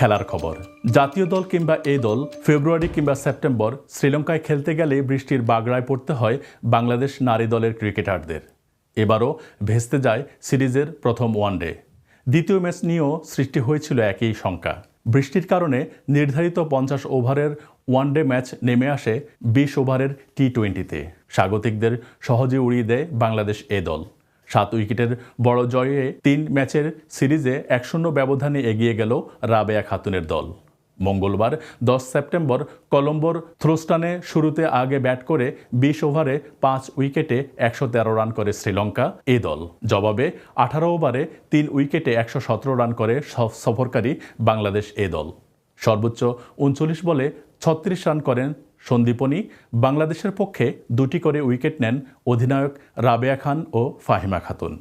খেলার খবর। জাতীয় দল কিংবা এই দল ফেব্রুয়ারি কিংবা সেপ্টেম্বর শ্রীলঙ্কায় খেলতে গেলে বৃষ্টির বাগড়ায় পড়তে হয় বাংলাদেশ নারী দলের ক্রিকেটারদের। এবারও ভেস্তে যায় সিরিজের প্রথম ওয়ানডে। দ্বিতীয় ম্যাচ নিয়েও সৃষ্টি হয়েছিল একই শঙ্কা। বৃষ্টির কারণে নির্ধারিত পঞ্চাশ ওভারের ওয়ানডে ম্যাচ নেমে আসে বিশ ওভারের টি টোয়েন্টিতে। স্বাগতিকদের সহজে উড়িয়ে দেয় বাংলাদেশ এ দল। সাত উইকেটের বড় জয়ে তিন ম্যাচের সিরিজে এক শূন্য ব্যবধানে এগিয়ে গেল রাবেয়া খাতুনের দল। মঙ্গলবার দশ সেপ্টেম্বর কলম্বোর থ্রোস্টানে শুরুতে আগে ব্যাট করে বিশ ওভারে পাঁচ উইকেটে একশো তেরো রান করে শ্রীলঙ্কা, এ দল। জবাবে আঠারো ওভারে তিন উইকেটে একশো সতেরো রান করে সফরকারী বাংলাদেশ, এ দল। সর্বোচ্চ উনচল্লিশ বলে ছত্রিশ রান করেন সন্দীপনী বাংলাদেশের পক্ষে দুটি করে উইকেট নেন অধিনায়ক রাবেয়া খান ও ফাহিমা খাতুন।